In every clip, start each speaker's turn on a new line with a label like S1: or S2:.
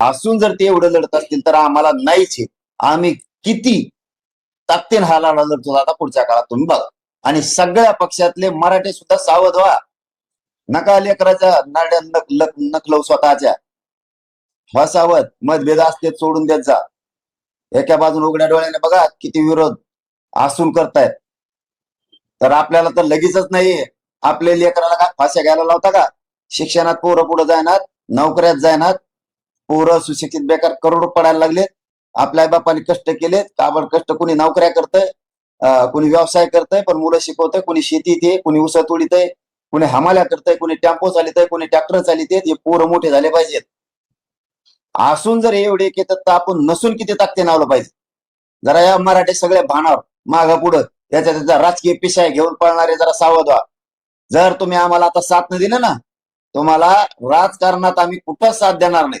S1: असून जर ते एवढं लढत असतील तर आम्हाला नाहीच आहे आम्ही किती तात्तीन हाला लढतो आता पुढच्या काळात तुम्ही बघा. आणि सगळ्या पक्षातले मराठे सुद्धा सावध व्हा. नका लेकराच्या नाड्या नक नकलव स्वतःच्या. व्हा सावध मतभेद असते सोडून देत जा. एका बाजून उघड्या डोळ्याने बघा किती विरोध असून करतायत. तर आपल्याला तर लगेचच नाहीये आपल्या लेकराला काय फाश्या घ्यायला लावता का? शिक्षणात पोरं पुढे जायनात नोकऱ्यात जायनात पोरं सुशिक्षित बेकार करोड पडायला लागलेत आपल्या बापाने कष्ट केलेत काबड कष्ट कोणी नोकऱ्या करतंय कोणी व्यवसाय करतय पण मुलं शिकवतंय. कोणी शेतीत येते कोणी ऊस तोडीतंय कोणी हमाल्या करतंय कोणी टेम्पो चालितंय कोणी ट्रॅक्टर चालित हे पोरं मोठे झाले पाहिजेत. असून जर एवढे येतात तर आपण नसून किती ताकते नावलं पाहिजे? जरा या मराठी सगळे भानावर माग पुढं त्याच्या त्याचा राजकीय पिशाय घेऊन पळणारे जरा सावध व्हा जर तुम्ही आम्हाला आता साथ न दिलं ना तुम्हाला राजकारणात आम्ही कुठंच साथ देणार नाही.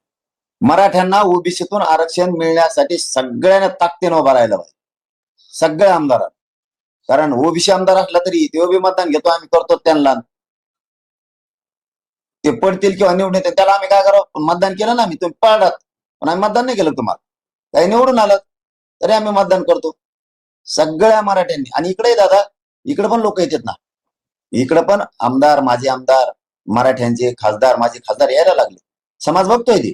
S1: मराठ्यांना ओबीसीतून आरक्षण मिळण्यासाठी सगळ्यांना ताकदीनं उभा राहिलं पाहिजे. सगळ्या आमदारात कारण ओबीसी आमदार असला तरी ते बी मतदान घेतो आम्ही करतो त्यांना. ते पडतील किंवा निवडून येतील त्याला आम्ही काय करावं? पण मतदान केलं ना आम्ही तुम्ही पळात पण आम्ही मतदान नाही केलं तुम्हाला. काही निवडून आलं तरी आम्ही मतदान करतो. सगळ्या मराठ्यांनी. आणि इकडे दादा इकडे पण लोक येतात ना. इकडे पण आमदार माझे आमदार मराठ्यांचे खासदार माझे खासदार यायला लागले. समाज बघतोय ते.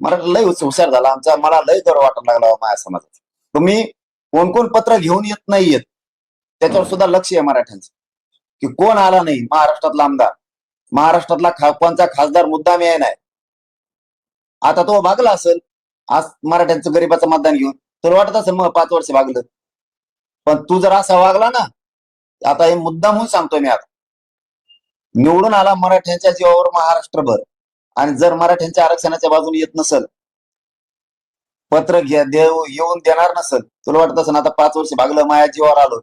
S1: मराठा लय हुशार झाला आमचा. मला लय गर्व वाटायला लागला हो माझ्या समाजात तुम्ही कोण कोण पत्र घेऊन येत नाही येत त्याच्यावर सुद्धा लक्ष आहे मराठ्यांचं. की कोण आला नाही? महाराष्ट्रातला आमदार. महाराष्ट्रातला खा खासदार मुद्दाम याय नाही. आता तो भागला असेल. आज मराठ्यांचं गरीबाचं मतदान घेऊन. तुला वाटत असेल मग पाच वर्ष भागलं. पण तू जर असा वागला ना आता हे मुद्दा म्हणून सांगतोय मी आता. निवडून आला मराठ्यांच्या जीवावर महाराष्ट्रभर. आणि जर मराठ्यांच्या आरक्षणाच्या बाजूने येत नसल पत्र घ्या देऊ येऊन देणार नसल तुला वाटत असं आता पाच वर्ष भागलं माया जीवावर आलो.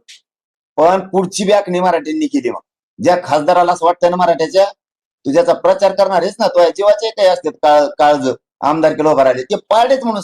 S1: पण पुढची बॅकनी मराठ्यांनी केली मग. ज्या खासदाराला असं वाटतं ना मराठ्याच्या तुझ्याचा प्रचार करणार आहेस ना तो जीवाचे काही असतात काळ काळज. आमदार किलो भरायले ते पाळलेच म्हणून